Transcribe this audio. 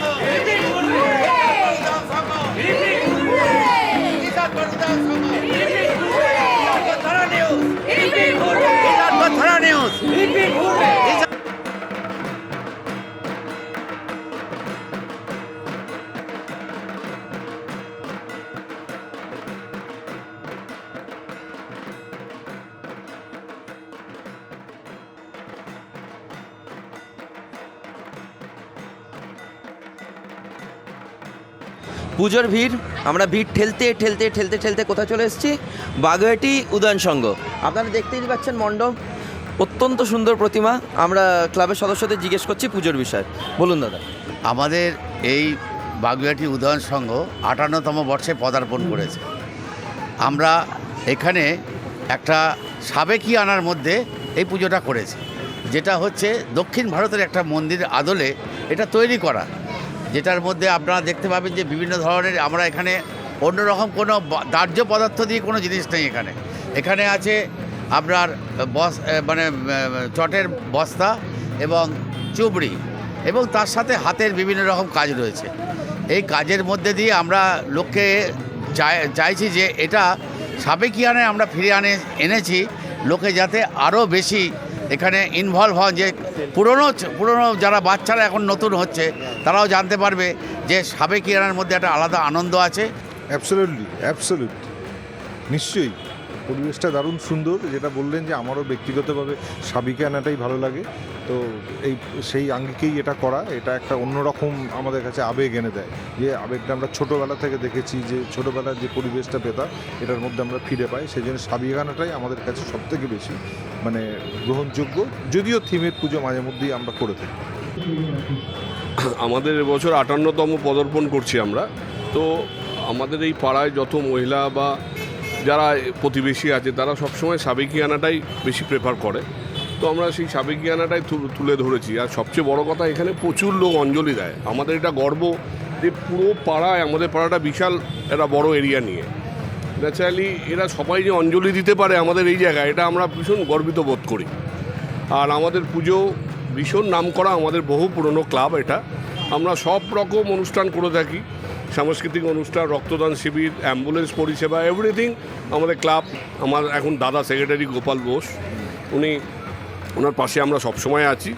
সংঘ পুজোর ভিড়, আমরা ভিড় ঠেলতে ঠেলতে ঠেলতে ঠেলতে কোথায় চলে এসেছি? বাগুয়াটি উদয়ন সংঘ। আপনারা দেখতেই পাচ্ছেন মণ্ডপ, অত্যন্ত সুন্দর প্রতিমা। আমরা ক্লাবের সদস্যদের জিজ্ঞেস করছি পুজোর বিষয়ে। বলুন দাদা। আমাদের এই বাগুইয়াটি উদয়ন সংঘ আটান্নতম বর্ষে পদার্পণ করেছে। আমরা এখানে একটা সাবেকি আনার মধ্যে এই পুজোটা করেছি। যেটা হচ্ছে দক্ষিণ ভারতের একটা মন্দির আদলে এটা তৈরি করা। যেটার মধ্যে আপনারা দেখতে পাবেন যে বিভিন্ন ধরনের আমরা এখানে অন্যরকম কোনো দাহ্য পদার্থ দিয়ে কোনো জিনিস নেই এখানে। এখানে আছে আপনার বস মানে চটের বস্তা এবং চুবড়ি এবং তার সাথে হাতের বিভিন্ন রকম কাজ রয়েছে। এই কাজের মধ্যে দিয়ে আমরা লোককে চাই- চাইছি যে এটা সাবেকিয়ানে আমরা ফিরে আনে, এনেছি। লোকে যাতে আরও বেশি এখানে ইনভলভ হন যে পুরনো পুরনো যারা বাচ্চারা এখন নতুন হচ্ছে, তারাও জানতে পারবে যে সাবেক ইরানের মধ্যে একটা আলাদা আনন্দ আছে। অ্যাবসোলিউটলি অ্যাবসোলিউট নিশ্চয়ই। পরিবেশটা দারুণ সুন্দর, যেটা বললেন যে আমারও ব্যক্তিগতভাবে সাবিকে আনাটাই ভালো লাগে। তো এই, সেই আঙ্গিকেই এটা করা, এটা একটা অন্যরকম আমাদের কাছে আবেগ এনে দেয়। যে আবেগটা আমরা ছোটোবেলা থেকে দেখেছি যে ছোটোবেলার যে পরিবেশটা পেতাম এটার মধ্যে আমরা ফিরে পাই। সেই জন্য সাবিকানাটাই আমাদের কাছে সবথেকে বেশি মানে গ্রহণযোগ্য, যদিও থিমের পুজো মাঝে মধ্যেই আমরা করে থাকি। আমাদের এবছর আটান্নতম পদার্পণ করছি আমরা। তো আমাদের এই পাড়ায় যত মহিলা বা যারা প্রতিবেশী আছে, তারা সবসময় সাবেকিয়ানাটাই বেশি প্রেফার করে। তো আমরা সেই সাবেকিয়ানাটাই তুলে ধরেছি। আর সবচেয়ে বড় কথা, এখানে প্রচুর লোক অঞ্জলি দেয়। আমাদের এটা গর্ব যে পুরো পাড়ায়, আমাদের পাড়াটা বিশাল একটা বড় এরিয়া নিয়ে। ন্যাচারালি এরা সবাই যে অঞ্জলি দিতে পারে আমাদের এই জায়গায়, এটা আমরা ভীষণ গর্বিত বোধ করি। আর আমাদের পুজো ভীষণ নাম করা আমাদের বহু পুরনো ক্লাব এটা। আমরা সব রকম অনুষ্ঠান করে থাকি। সাংস্কৃতিক অনুষ্ঠান, রক্তদান শিবির, অ্যাম্বুলেন্স পরিষেবা এভরিথিং আমাদের ক্লাব, আমার এখন দাদা সেক্রেটারি গোপাল বোস, উনি ওনার পাশে আমরা সবসময় আছি।